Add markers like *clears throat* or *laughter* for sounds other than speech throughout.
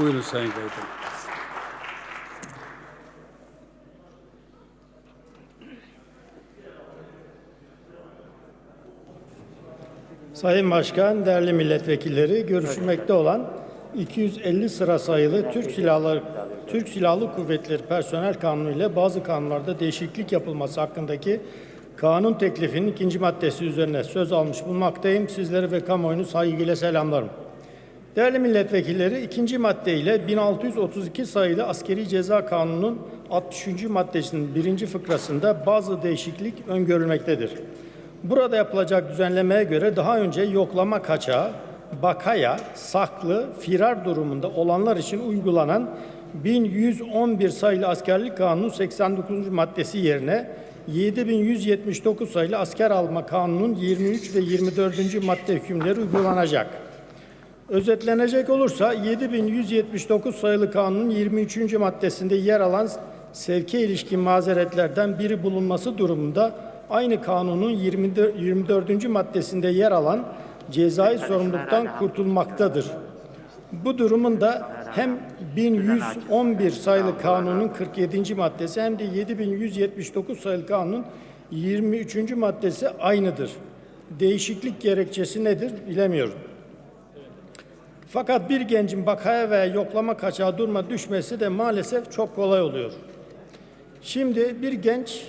Buyurun Sayın Kayıp'ım. Sayın Başkan, değerli milletvekilleri, görüşülmekte olan 250 sıra sayılı Türk Silahlı Türk Silahlı Kuvvetleri Personel Kanunu ile bazı kanunlarda değişiklik yapılması hakkındaki kanun teklifinin ikinci maddesi üzerine söz almış bulunmaktayım. Sizleri ve kamuoyunu saygıyla selamlarım. Değerli milletvekilleri, ikinci madde ile 1632 sayılı Askeri Ceza Kanunu'nun 63. maddesinin birinci fıkrasında bazı değişiklik öngörülmektedir. Burada yapılacak düzenlemeye göre daha önce yoklama kaçağı, bakaya, saklı, firar durumunda olanlar için uygulanan 1111 sayılı Askerlik Kanunu 89. maddesi yerine 7179 sayılı Asker Alma Kanunu'nun 23 ve 24. madde hükümleri uygulanacak. Özetlenecek olursa 7179 sayılı kanunun 23. maddesinde yer alan sevke ilişkin mazeretlerden biri bulunması durumunda aynı kanunun 24. 24. maddesinde yer alan cezai sorumluluktan kurtulmaktadır. Bu durumun da hem 1111 sayılı kanunun 47. maddesi hem de 7179 sayılı kanunun 23. maddesi aynıdır. Değişiklik gerekçesi nedir bilemiyorum. Fakat bir gencin bakaya veya yoklama kaçağı duruma düşmesi de maalesef çok kolay oluyor. Şimdi bir genç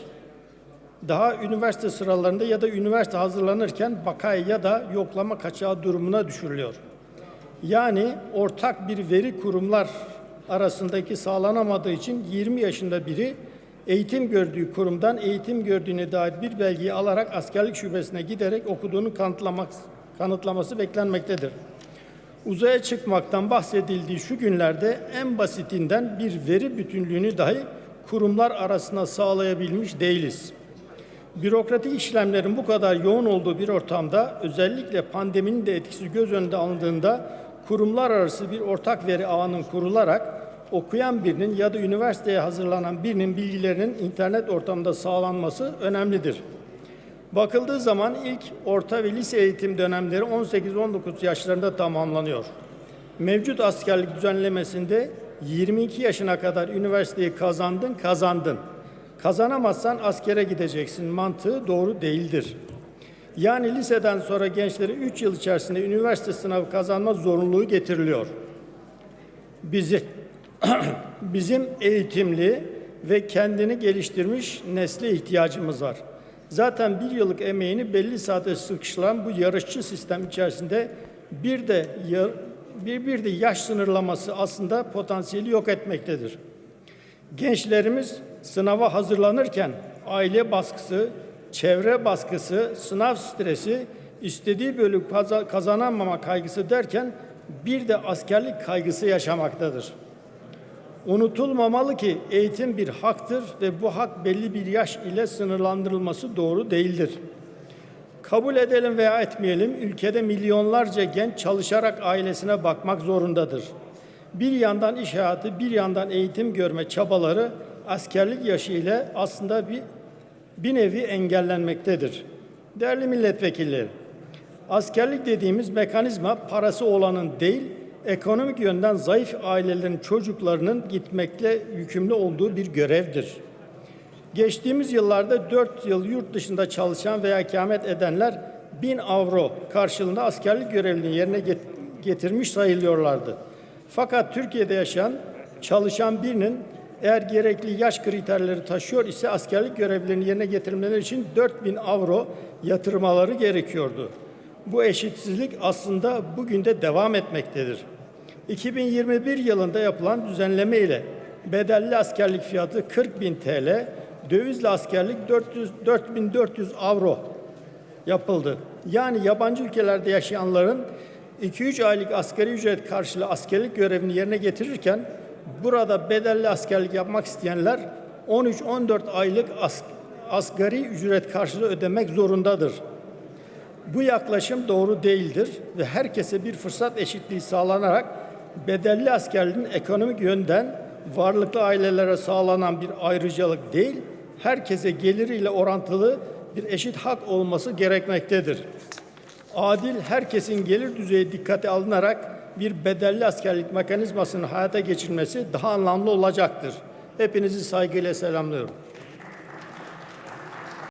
daha üniversite sıralarında ya da üniversite hazırlanırken bakaya ya da yoklama kaçağı durumuna düşürülüyor. Yani ortak bir veri kurumlar arasındaki sağlanamadığı için 20 yaşında biri eğitim gördüğü kurumdan eğitim gördüğüne dair bir belgeyi alarak askerlik şubesine giderek okuduğunu kanıtlamak, kanıtlaması beklenmektedir. Uzaya çıkmaktan bahsedildiği şu günlerde en basitinden bir veri bütünlüğünü dahi kurumlar arasında sağlayabilmiş değiliz. Bürokratik işlemlerin bu kadar yoğun olduğu bir ortamda özellikle pandeminin de etkisi göz önünde alındığında kurumlar arası bir ortak veri ağının kurularak okuyan birinin ya da üniversiteye hazırlanan birinin bilgilerinin internet ortamında sağlanması önemlidir. Bakıldığı zaman ilk orta ve lise eğitim dönemleri 18-19 yaşlarında tamamlanıyor. Mevcut askerlik düzenlemesinde 22 yaşına kadar üniversiteyi kazandın, kazandın. Kazanamazsan askere gideceksin mantığı doğru değildir. Yani liseden sonra gençlere 3 yıl içerisinde üniversite sınavı kazanma zorunluluğu getiriliyor. Bizi *clears throat* bizim eğitimli ve kendini geliştirmiş nesle ihtiyacımız var. Zaten bir yıllık emeğini belli saate sıkıştıran bu yarışçı sistem içerisinde bir de bir, bir de yaş sınırlaması aslında potansiyeli yok etmektedir. Gençlerimiz sınava hazırlanırken aile baskısı, çevre baskısı, sınav stresi, istediği bölüm kazanamama kaygısı derken bir de askerlik kaygısı yaşamaktadır. Unutulmamalı ki eğitim bir haktır ve bu hak belli bir yaş ile sınırlandırılması doğru değildir. Kabul edelim veya etmeyelim, ülkede milyonlarca genç çalışarak ailesine bakmak zorundadır. Bir yandan iş hayatı, bir yandan eğitim görme çabaları askerlik yaşı ile aslında bir, bir nevi engellenmektedir. Değerli milletvekilleri, askerlik dediğimiz mekanizma parası olanın değil, ekonomik yönden zayıf ailelerin çocuklarının gitmekle yükümlü olduğu bir görevdir. Geçtiğimiz yıllarda 4 yıl yurt dışında çalışan veya ikamet edenler 1000 avro karşılığında askerlik görevini yerine getirmiş sayılıyorlardı. Fakat Türkiye'de yaşayan, çalışan birinin eğer gerekli yaş kriterleri taşıyor ise askerlik görevlerini yerine getirmeleri için 4000 avro yatırmaları gerekiyordu. Bu eşitsizlik aslında bugün de devam etmektedir. 2021 yılında yapılan düzenleme ile bedelli askerlik fiyatı 40 bin TL, dövizli askerlik 400, 4400 avro yapıldı. Yani yabancı ülkelerde yaşayanların 2-3 aylık asgari ücret karşılığı askerlik görevini yerine getirirken burada bedelli askerlik yapmak isteyenler 13-14 aylık as asgari ücret karşılığı ödemek zorundadır. Bu yaklaşım doğru değildir ve herkese bir fırsat eşitliği sağlanarak bedelli askerliğin ekonomik yönden varlıklı ailelere sağlanan bir ayrıcalık değil, herkese geliriyle orantılı bir eşit hak olması gerekmektedir. Adil herkesin gelir düzeyi dikkate alınarak bir bedelli askerlik mekanizmasının hayata geçirmesi daha anlamlı olacaktır. Hepinizi saygıyla selamlıyorum.